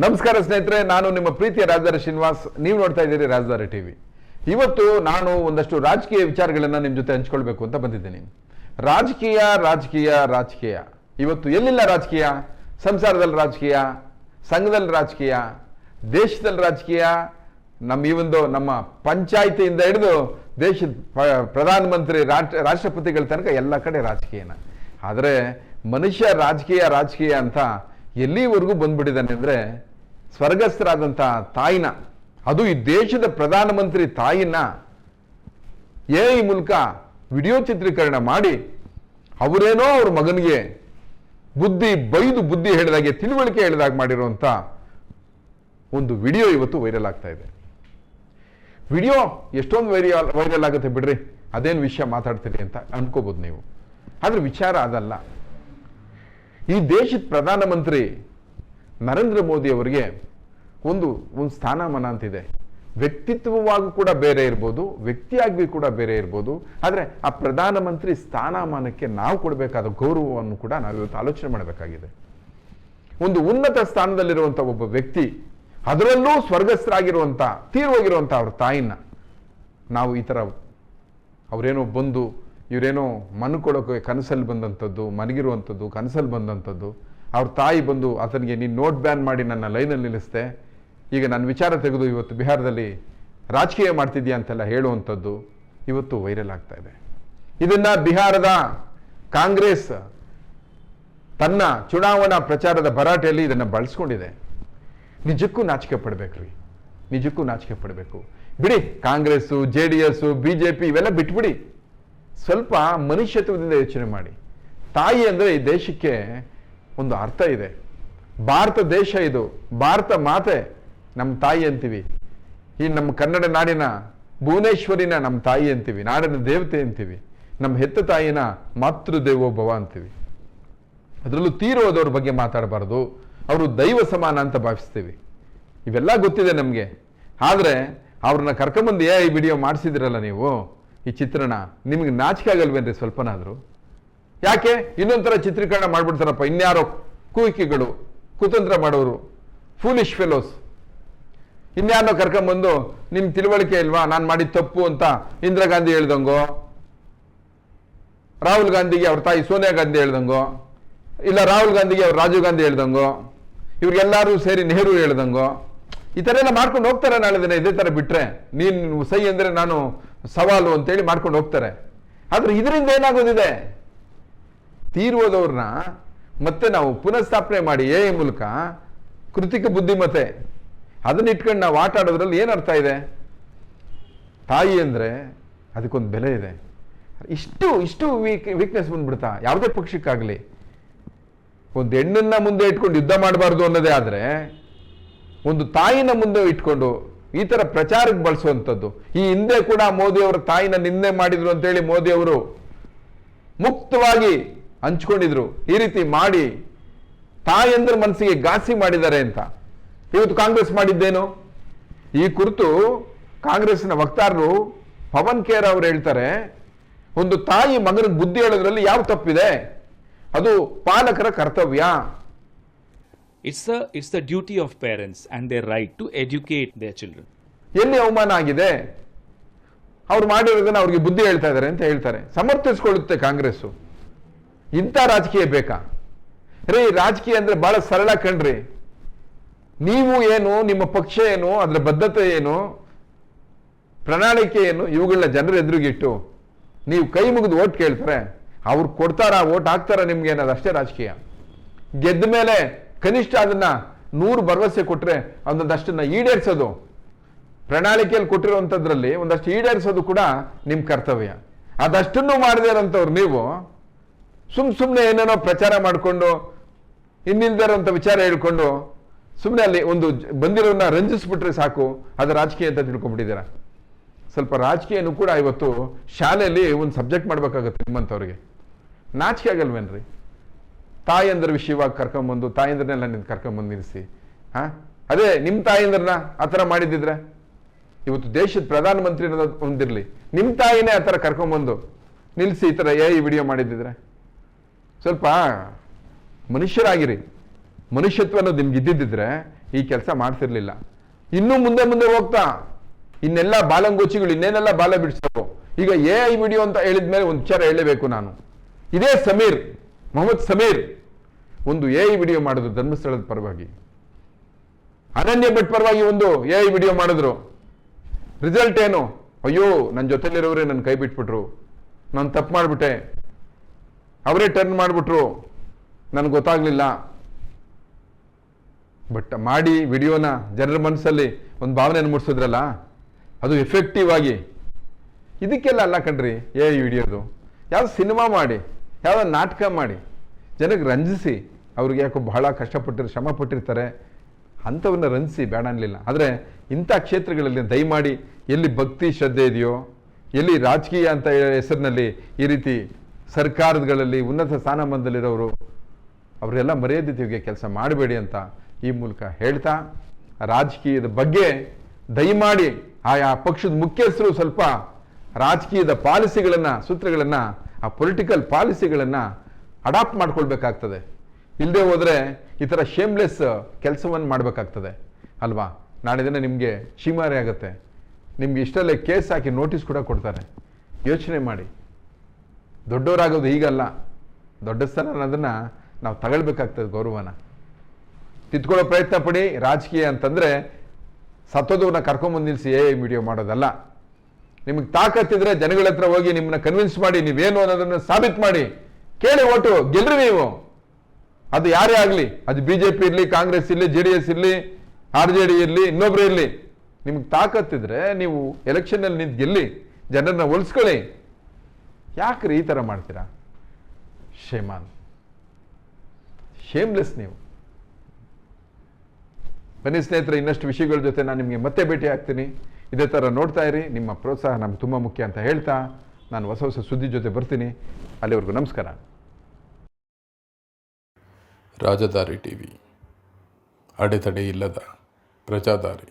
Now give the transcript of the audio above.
ನಮಸ್ಕಾರ ಸ್ನೇಹಿತರೆ, ನಾನು ನಿಮ್ಮ ಪ್ರೀತಿಯ ರಾಜಧಾರಿ ಶ್ರೀನಿವಾಸ್. ನೀವು ನೋಡ್ತಾ ಇದ್ದೀರಿ ರಾಜಧಾನಿ ಟಿವಿ ಇವತ್ತು ನಾನು ಒಂದಷ್ಟು ರಾಜಕೀಯ ವಿಚಾರಗಳನ್ನು ನಿಮ್ಮ ಜೊತೆ ಹಂಚ್ಕೊಳ್ಬೇಕು ಅಂತ ಬಂದಿದ್ದೀನಿ. ರಾಜಕೀಯ ರಾಜಕೀಯ ರಾಜಕೀಯ. ಇವತ್ತು ಎಲ್ಲಿಲ್ಲ ರಾಜಕೀಯ? ಸಂಸಾರದಲ್ಲಿ ರಾಜಕೀಯ, ಸಂಘದಲ್ಲಿ ರಾಜಕೀಯ, ದೇಶದಲ್ಲಿ ರಾಜಕೀಯ. ನಮ್ಮ ಈ ಒಂದು ನಮ್ಮ ಪಂಚಾಯಿತಿಯಿಂದ ಹಿಡಿದು ದೇಶದ ಪ್ರಧಾನಮಂತ್ರಿ, ರಾಷ್ಟ್ರ, ರಾಷ್ಟ್ರಪತಿಗಳ ತನಕ ಎಲ್ಲ ಕಡೆ ರಾಜಕೀಯನ. ಆದರೆ ಮನುಷ್ಯ ರಾಜಕೀಯ ರಾಜಕೀಯ ಅಂತ ಎಲ್ಲಿವರೆಗೂ ಬಂದ್ಬಿಟ್ಟಿದ್ದಾನೆ ಅಂದರೆ ಸ್ವರ್ಗಸ್ಥರಾದಂಥ ತಾಯಿನ, ಅದು ಈ ದೇಶದ ಪ್ರಧಾನಮಂತ್ರಿ ತಾಯಿನ ಎ ಐ ಮೂಲಕ ವಿಡಿಯೋ ಚಿತ್ರೀಕರಣ ಮಾಡಿ ಅವರೇನೋ ಅವ್ರ ಮಗನಿಗೆ ಬುದ್ಧಿ ಬೈದು ಬುದ್ಧಿ ಹೇಳಿದಾಗೆ, ತಿಳುವಳಿಕೆ ಹೇಳಿದಾಗ ಮಾಡಿರುವಂಥ ಒಂದು ವಿಡಿಯೋ ಇವತ್ತು ವೈರಲ್ ಆಗ್ತಾ ಇದೆ. ವಿಡಿಯೋ ಎಷ್ಟೊಂದು ವೈರಲ್ ವೈರಲ್ ಆಗುತ್ತೆ ಬಿಡ್ರಿ? ಅದೇನು ವಿಷಯ ಮಾತಾಡ್ತೀರಿ ಅಂತ ಅನ್ಕೋಬೋದು ನೀವು. ಆದ್ರೆ ವಿಚಾರ ಅದಲ್ಲ. ಈ ದೇಶದ ಪ್ರಧಾನಮಂತ್ರಿ ನರೇಂದ್ರ ಮೋದಿ ಅವರಿಗೆ ಒಂದು ಒಂದು ಸ್ಥಾನಮಾನ ಅಂತಿದೆ. ವ್ಯಕ್ತಿತ್ವವಾಗೂ ಕೂಡ ಬೇರೆ ಇರ್ಬೋದು ವ್ಯಕ್ತಿಯಾಗಿ ಕೂಡ ಬೇರೆ ಇರ್ಬೋದು. ಆದರೆ ಆ ಪ್ರಧಾನಮಂತ್ರಿ ಸ್ಥಾನಮಾನಕ್ಕೆ ನಾವು ಕೊಡಬೇಕಾದ ಗೌರವವನ್ನು ಕೂಡ ನಾವು ಇವತ್ತು ಆಲೋಚನೆ ಮಾಡಬೇಕಾಗಿದೆ. ಒಂದು ಉನ್ನತ ಸ್ಥಾನದಲ್ಲಿರುವಂಥ ಒಬ್ಬ ವ್ಯಕ್ತಿ, ಅದರಲ್ಲೂ ಸ್ವರ್ಗಸ್ಥರಾಗಿರುವಂಥ ತೀರೋಗಿರುವಂಥ ಅವ್ರ ತಾಯಿನ ನಾವು ಈ ಥರ ಅವರೇನೋ ಬಂದು ಇವರೇನೋ ಮನ್ಕೊಳ್ಳೋಕೆ ಕನಸಲ್ಲಿ ಬಂದಂಥದ್ದು, ಮನಗಿರುವಂಥದ್ದು, ಕನಸಲ್ಲಿ ಬಂದಂಥದ್ದು. ಅವ್ರ ತಾಯಿ ಬಂದು ಆತನಿಗೆ, ನೀನು ನೋಟ್ ಬ್ಯಾನ್ ಮಾಡಿ ನನ್ನ ಲೈನಲ್ಲಿ ನಿಲ್ಲಿಸ್ದೆ. ಈಗ ನನ್ನ ವಿಚಾರ ತೆಗೆದು ಇವತ್ತು ಬಿಹಾರದಲ್ಲಿ ರಾಜಕೀಯ ಮಾಡ್ತಿದ್ಯಾ ಅಂತೆಲ್ಲ ಹೇಳುವಂಥದ್ದು ಇವತ್ತು ವೈರಲ್ ಆಗ್ತಾ ಇದೆ. ಇದನ್ನು ಬಿಹಾರದ ಕಾಂಗ್ರೆಸ್ ತನ್ನ ಚುನಾವಣಾ ಪ್ರಚಾರದ ಭರಾಟೆಯಲ್ಲಿ ಇದನ್ನು ಬಳಸ್ಕೊಂಡಿದೆ. ನಿಜಕ್ಕೂ ನಾಚಿಕೆ ಪಡಬೇಕ್ರಿ. ನಿಜಕ್ಕೂ ನಾಚಿಕೆ ಪಡಬೇಕು. ಬಿಡಿ Congress, J D S, B J P ಇವೆಲ್ಲ ಬಿಟ್ಬಿಡಿ. ಸ್ವಲ್ಪ ಮನುಷ್ಯತ್ವದಿಂದ ಯೋಚನೆ ಮಾಡಿ. ತಾಯಿ ಅಂದರೆ ಈ ದೇಶಕ್ಕೆ ಒಂದು ಅರ್ಥ ಇದೆ. ಭಾರತ ದೇಶ ಇದು. ಭಾರತ ಮಾತೆ ನಮ್ಮ ತಾಯಿ ಅಂತೀವಿ. ಈ ನಮ್ಮ ಕನ್ನಡ ನಾಡಿನ ಭುವನೇಶ್ವರಿನ ನಮ್ಮ ತಾಯಿ ಅಂತೀವಿ. ನಾಡಿನ ದೇವತೆ ಅಂತೀವಿ. ನಮ್ಮ ಹೆತ್ತ ತಾಯಿನ ಮಾತೃ ದೇವೋಭವ ಅಂತೀವಿ. ಅದರಲ್ಲೂ ತೀರೋದವ್ರ ಬಗ್ಗೆ ಮಾತಾಡಬಾರ್ದು. ಅವರು ದೈವ ಸಮಾನ ಅಂತ ಭಾವಿಸ್ತೀವಿ. ಇವೆಲ್ಲ ಗೊತ್ತಿದೆ ನಮಗೆ. ಆದರೆ ಅವ್ರನ್ನ ಕರ್ಕೊಂಬಂದು ಏ ಈ ವಿಡಿಯೋ ಮಾಡಿಸಿದಿರಲ್ಲ ನೀವು? ಈ ಚಿತ್ರಣ ನಿಮಗೆ ನಾಚಿಕೆ ಆಗಲ್ವೇನ್ರಿ ಸ್ವಲ್ಪನಾದರೂ? ಯಾಕೆ? ಇನ್ನೊಂಥರ ಚಿತ್ರೀಕರಣ ಮಾಡಿಬಿಡ್ತಾರಪ್ಪ. ಇನ್ಯಾರೋ ಕೂಯಿಕೆಗಳು, ಕುತಂತ್ರ ಮಾಡೋರು ಫೂಲಿಶ್ ಫೆಲೋಸ್ ಇನ್ಯಾರೋ ಕರ್ಕೊಂಬಂದು ನಿಮ್ಮ ತಿಳುವಳಿಕೆ ಇಲ್ವಾ? ನಾನು ಮಾಡಿದ ತಪ್ಪು ಅಂತ ಇಂದಿರಾ ಗಾಂಧಿ ಹೇಳ್ದಂಗೋ? ರಾಹುಲ್ ಗಾಂಧಿಗೆ ಅವ್ರ ತಾಯಿ ಸೋನಿಯಾ ಗಾಂಧಿ ಹೇಳ್ದಂಗೋ? ಇಲ್ಲ ರಾಹುಲ್ ಗಾಂಧಿಗೆ ಅವ್ರು ರಾಜೀವ್ ಗಾಂಧಿ ಹೇಳ್ದಂಗೋ? ಇವ್ರಿಗೆಲ್ಲರೂ ಸೇರಿ ನೆಹರು ಹೇಳ್ದಂಗೋ? ಈ ಥರ ಎಲ್ಲ ಮಾಡ್ಕೊಂಡು ಹೋಗ್ತಾರೆ ನಾಳೆ ದಿನ. ಇದೇ ಥರ ಬಿಟ್ಟರೆ ನೀನು ಸೈ ಅಂದರೆ ನಾನು ಸವಾಲು ಅಂತೇಳಿ ಮಾಡ್ಕೊಂಡು ಹೋಗ್ತಾರೆ. ಆದರೆ ಇದರಿಂದ ಏನಾಗೋದಿದೆ? ತೀರುವುದವ್ರನ್ನ ಮತ್ತೆ ನಾವು ಪುನಃಸ್ಥಾಪನೆ ಮಾಡಿ ಎ ಮೂಲಕ ಕೃತಿಕ ಬುದ್ಧಿಮತೆ ಅದನ್ನ ಇಟ್ಕೊಂಡು ನಾವು ಆಟ ಆಡೋದ್ರಲ್ಲಿ ಏನು ಅರ್ಥ ಇದೆ? ತಾಯಿ ಅಂದರೆ ಅದಕ್ಕೊಂದು ಬೆಲೆ ಇದೆ. ಇಷ್ಟು ಇಷ್ಟು ವೀಕ್ ವೀಕ್ನೆಸ್ ಬಂದ್ಬಿಡ್ತಾ, ಯಾವುದೇ ಪಕ್ಷಕ್ಕಾಗಲಿ. ಒಂದು ಹೆಣ್ಣನ್ನು ಮುಂದೆ ಇಟ್ಕೊಂಡು ಯುದ್ಧ ಮಾಡಬಾರ್ದು ಅನ್ನೋದೇ ಆದರೆ, ಒಂದು ತಾಯಿನ ಮುಂದೆ ಇಟ್ಕೊಂಡು ಈ ಥರ ಪ್ರಚಾರಕ್ಕೆ ಬಳಸುವಂಥದ್ದು. ಈ ಹಿಂದೆ ಕೂಡ ಮೋದಿ ಅವರ ತಾಯಿನ ನಿಂದೆ ಮಾಡಿದ್ರು ಅಂತೇಳಿ ಮೋದಿ ಅವರು ಮುಕ್ತವಾಗಿ ಹಂಚ್ಕೊಂಡಿದ್ರು. ಈ ರೀತಿ ಮಾಡಿ ತಾಯಂದ್ರ ಮನಸ್ಸಿಗೆ ಘಾಸಿ ಮಾಡಿದ್ದಾರೆ ಅಂತ. ಇವತ್ತು ಕಾಂಗ್ರೆಸ್ ಮಾಡಿದ್ದೇನು? ಈ ಕುರಿತು ಕಾಂಗ್ರೆಸ್ನ ವಕ್ತಾರರು ಪವನ್ ಖೇರ್ ಅವರು ಹೇಳ್ತಾರೆ, ಒಂದು ತಾಯಿ ಮಗನ ಬುದ್ಧಿ ಹೇಳೋದ್ರಲ್ಲಿ ಯಾವ ತಪ್ಪಿದೆ? ಅದು ಪಾಲಕರ ಕರ್ತವ್ಯ. It's it's the duty of parents and their right to educate their children. ಎಲ್ಲಿ ಅವಮಾನ ಆಗಿದೆ? ಅವ್ರು ಮಾಡಿರೋದನ್ನ ಅವ್ರಿಗೆ ಬುದ್ಧಿ ಹೇಳ್ತಾ ಇದ್ದಾರೆ ಅಂತ ಹೇಳ್ತಾರೆ. ಸಮರ್ಥಿಸ್ಕೊಳ್ಳುತ್ತೆ ಕಾಂಗ್ರೆಸ್ಸು. ಇಂಥ ರಾಜಕೀಯ ಬೇಕಾ? ರೀ ರಾಜಕೀಯ ಅಂದ್ರೆ ಬಹಳ ಸರಳ ಕಣ್ರಿ. ನೀವು ಏನು, ನಿಮ್ಮ ಪಕ್ಷ ಏನು, ಅದರ ಬದ್ಧತೆ ಏನು, ಪ್ರಣಾಳಿಕೆ ಏನು, ಇವುಗಳನ್ನ ಜನರ ಎದುರುಗಿಟ್ಟು ನೀವು ಕೈ ಮುಗಿದು ಓಟ್ ಕೇಳ್ತಾರೆ. ಅವ್ರು ಕೊಡ್ತಾರ, ಓಟ್ ಹಾಕ್ತಾರ ನಿಮ್ಗೆ ಅನ್ನೋದು ಅಷ್ಟೇ ರಾಜಕೀಯ. ಗೆದ್ದ ಮೇಲೆ ಕನಿಷ್ಠ ಅದನ್ನ ನೂರು ಭರವಸೆ ಕೊಟ್ಟರೆ ಒಂದೊಂದಷ್ಟನ್ನ ಈಡೇರಿಸೋದು. ಪ್ರಣಾಳಿಕೆಯಲ್ಲಿ ಕೊಟ್ಟಿರುವಂಥದ್ರಲ್ಲಿ ಒಂದಷ್ಟು ಈಡೇರಿಸೋದು ಕೂಡ ನಿಮ್ಮ ಕರ್ತವ್ಯ. ಅದಷ್ಟನ್ನು ಮಾಡದೇ ಇರೋಂಥವ್ರು ನೀವು ಸುಮ್ ಸುಮ್ಮನೆ ಏನೇನೋ ಪ್ರಚಾರ ಮಾಡಿಕೊಂಡು, ಇನ್ನಿಲ್ದೇ ವಿಚಾರ ಹೇಳ್ಕೊಂಡು ಸುಮ್ಮನೆ ಅಲ್ಲಿ ಒಂದು ಬಂದಿರೋನ್ನ ರಂಜಿಸ್ಬಿಟ್ರೆ ಸಾಕು, ಅದು ರಾಜಕೀಯ ಅಂತ ತಿಳ್ಕೊಂಡ್ಬಿಟ್ಟಿದ್ದೀರಾ ಸ್ವಲ್ಪ ರಾಜಕೀಯನೂ ಕೂಡ ಇವತ್ತು ಶಾಲೆಯಲ್ಲಿ ಒಂದು ಸಬ್ಜೆಕ್ಟ್ ಮಾಡಬೇಕಾಗುತ್ತೆ ನಿಮ್ಮಂಥವ್ರಿಗೆ. ನಾಚಿಕೆ ಆಗಲ್ವೇನ್ರಿ? ತಾಯಂದ್ರ ವಿಷಯವಾಗಿ ಕರ್ಕೊಂಬಂದು ತಾಯಂದ್ರನ್ನೆಲ್ಲ ನಿಂತು ಕರ್ಕೊಂಬಂದು ನಿಲ್ಲಿಸಿ ಹಾ? ಅದೇ ನಿಮ್ಮ ತಾಯಂದ್ರನ್ನ ಆ ಥರ ಮಾಡಿದ್ದಿದ್ರೆ? ಇವತ್ತು ದೇಶದ ಪ್ರಧಾನಮಂತ್ರಿ ಒಂದಿರಲಿ. ನಿಮ್ಮ ತಾಯಿನೇ ಆ ಥರ ಕರ್ಕೊಂಬಂದು ನಿಲ್ಲಿಸಿ ಈ ಥರ ಏ ಈ ವಿಡಿಯೋ ಮಾಡಿದ್ದಿದ್ರೆ? ಸ್ವಲ್ಪ ಮನುಷ್ಯರಾಗಿರಿ. ಮನುಷ್ಯತ್ವ ಅನ್ನೋದು ನಿಮ್ಗೆ ಇದ್ದಿದ್ದಿದ್ರೆ ಈ ಕೆಲಸ ಮಾಡ್ತಿರ್ಲಿಲ್ಲ. ಇನ್ನೂ ಮುಂದೆ ಮುಂದೆ ಹೋಗ್ತಾ. ಇನ್ನೆಲ್ಲ ಬಾಲಂಗೋಚಿಗಳು, ಇನ್ನೇನೆಲ್ಲ ಬಾಲ ಬಿಡಿಸೋ ಈಗ ಎ ಐ ವಿಡಿಯೋ ಅಂತ ಹೇಳಿದ್ಮೇಲೆ ಒಂದು ವಿಚಾರ ಹೇಳಬೇಕು ನಾನು. ಇದೇ ಸಮೀರ್. ಮೊಹಮ್ಮದ್ ಸಮೀರ್ ಒಂದು ಎ ಐ ವಿಡಿಯೋ ಮಾಡಿದ್ರು ಧರ್ಮಸ್ಥಳದ ಪರವಾಗಿ. ಅನನ್ಯ ಭಟ್ ಪರವಾಗಿ ಒಂದು ಎ ಐ ವಿಡಿಯೋ ಮಾಡಿದ್ರು. ರಿಸಲ್ಟ್ ಏನು? ಅಯ್ಯೋ ನನ್ನ ಜೊತೆಲಿರೋರೇ ನನ್ನ ಕೈ ಬಿಟ್ಬಿಟ್ರು. ನಾನು ತಪ್ಪು ಮಾಡಿಬಿಟ್ಟೆ. ಅವರೇ ಟರ್ನ್ ಮಾಡಿಬಿಟ್ರು. ನನಗೆ ಗೊತ್ತಾಗ್ಲಿಲ್ಲ. ಬಟ್ ಮಾಡಿ ವಿಡಿಯೋನ ಜನರ ಮನಸ್ಸಲ್ಲಿ ಒಂದು ಭಾವನೆಯನ್ನು ಮೂಡಿಸಿದ್ರಲ್ಲ, ಅದು ಎಫೆಕ್ಟಿವ್ ಆಗಿ. ಇದಕ್ಕೆಲ್ಲ ಅಲ್ಲ ಕಣ್ರಿ ಏ ವಿಡಿಯೋದು. ಯಾವ ಸಿನಿಮಾ ಮಾಡಿ. ಯಾವುದೋ ನಾಟಕ ಮಾಡಿ, ಜನಕ್ಕೆ ರಂಜಿಸಿ, ಅವ್ರಿಗೆ ಯಾಕೋ ಬಹಳ ಕಷ್ಟಪಟ್ಟಿರ್ ಶ್ರಮ ಪಟ್ಟಿರ್ತಾರೆ ಅಂಥವನ್ನ ರಂಜಿಸಿ, ಬೇಡ ಅನ್ನಲಿಲ್ಲ ಆದರೆ ಇಂಥ ಕ್ಷೇತ್ರಗಳಲ್ಲಿ ದಯಮಾಡಿ ಎಲ್ಲಿ ಭಕ್ತಿ ಶ್ರದ್ಧೆ ಇದೆಯೋ, ಎಲ್ಲಿ ರಾಜಕೀಯ ಅಂತ ಹೆಸರಿನಲ್ಲಿ ಈ ರೀತಿ ಸರ್ಕಾರಗಳಲ್ಲಿ ಉನ್ನತ ಸ್ಥಾನಮಾನದಲ್ಲಿರೋರು ಅವರೆಲ್ಲ ಮರ್ಯಾದೆ ಕೆಲಸ ಮಾಡಬೇಡಿ ಅಂತ ಈ ಮೂಲಕ ಹೇಳ್ತಾ, ರಾಜಕೀಯದ ಬಗ್ಗೆ ದಯಮಾಡಿ ಆಯಾ ಪಕ್ಷದ ಮುಖ್ಯಸ್ಥರು ಸ್ವಲ್ಪ ರಾಜಕೀಯದ ಪಾಲಿಸಿಗಳನ್ನು, ಸೂತ್ರಗಳನ್ನು ಆ ಪೊಲಿಟಿಕಲ್ ಪಾಲಿಸಿಗಳನ್ನು ಅಡಾಪ್ಟ್ ಮಾಡ್ಕೊಳ್ಬೇಕಾಗ್ತದೆ. ಇಲ್ಲದೆ ಹೋದರೆ ಈ ಥರ ಶೇಮ್ಲೆಸ್ ಕೆಲಸವನ್ನು ಮಾಡಬೇಕಾಗ್ತದೆ. ಅಲ್ವಾ? ನಾಳೆ ದಿನ ನಿಮಗೆ ಶೀಮಾರಿ ಆಗುತ್ತೆ. ನಿಮ್ಗೆ ಇಷ್ಟಲ್ಲೇ ಕೇಸ್ ಹಾಕಿ ನೋಟಿಸ್ ಕೂಡ ಕೊಡ್ತಾರೆ. ಯೋಚನೆ ಮಾಡಿ. ದೊಡ್ಡವರಾಗೋದು ಈಗಲ್ಲ. ದೊಡ್ಡ ಸ್ಥಾನ ಅನ್ನೋದನ್ನು ನಾವು ತಗೊಳ್ಬೇಕಾಗ್ತದೆ ಗೌರವನ. ತಿದ್ಕೊಳ್ಳೋ ಪ್ರಯತ್ನ ಪಡಿ. ರಾಜಕೀಯ ಅಂತಂದರೆ ಸತ್ತೋದವ್ರನ್ನ ಕರ್ಕೊಂಬಂದು ನಿಲ್ಲಿಸಿ ಏ ವಿಡಿಯೋ ಮಾಡೋದಲ್ಲ. ನಿಮಗೆ ತಾಕತ್ತಿದ್ರೆ ಜನಗಳ ಹತ್ರ ಹೋಗಿ ನಿಮ್ಮನ್ನ ಕನ್ವಿನ್ಸ್ ಮಾಡಿ, ನೀವೇನು ಅನ್ನೋದನ್ನು ಸಾಬೀತು ಮಾಡಿ. ಕೇಳಿ ಓಟು, ಗೆಲ್ರಿ ನೀವು. ಅದು ಯಾರೇ ಆಗಲಿ, ಅದು ಬಿ ಜೆ ಪಿ ಇರಲಿ, ಕಾಂಗ್ರೆಸ್ ಇರಲಿ ಜೆ ಡಿ ಎಸ್ ಇರಲಿ ಆರ್ ಜೆ ಡಿ ಇರಲಿ, ಇನ್ನೊಬ್ರು ಇರಲಿ. ನಿಮ್ಗೆ ತಾಕತ್ತಿದ್ರೆ ನೀವು ಎಲೆಕ್ಷನಲ್ಲಿ ನಿಂತು ಗೆಲ್ಲಿ, ಜನರನ್ನ ಒಲಿಸ್ಕೊಳ್ಳಿ ಯಾಕ್ರಿ ಈ ಥರ ಮಾಡ್ತೀರಾ? ಶೇಮಾನ್ ಶೇಮ್ಲೆಸ್ ನೀವು. ಬನ್ನಿ ಸ್ನೇಹಿತರೆ, ಇನ್ನಷ್ಟು ವಿಷಯಗಳ ಜೊತೆ ನಾನು ನಿಮಗೆ ಮತ್ತೆ ಭೇಟಿ ಆಗ್ತೀನಿ. ಇದೇ ಥರ ನೋಡ್ತಾ ಇರಿ. ನಿಮ್ಮ ಪ್ರೋತ್ಸಾಹ ನಮ್ಗೆ ತುಂಬ ಮುಖ್ಯ ಅಂತ ಹೇಳ್ತಾ ನಾನು ಹೊಸ ಹೊಸ ಸುದ್ದಿ ಜೊತೆ ಬರ್ತೀನಿ. ಅಲ್ಲಿವರೆಗೂ ನಮಸ್ಕಾರ. ರಾಜಧಾರಿ ಟಿ ವಿ ಅಡೆತಡೆ ಇಲ್ಲದ ಪ್ರಜಾದಾರಿ.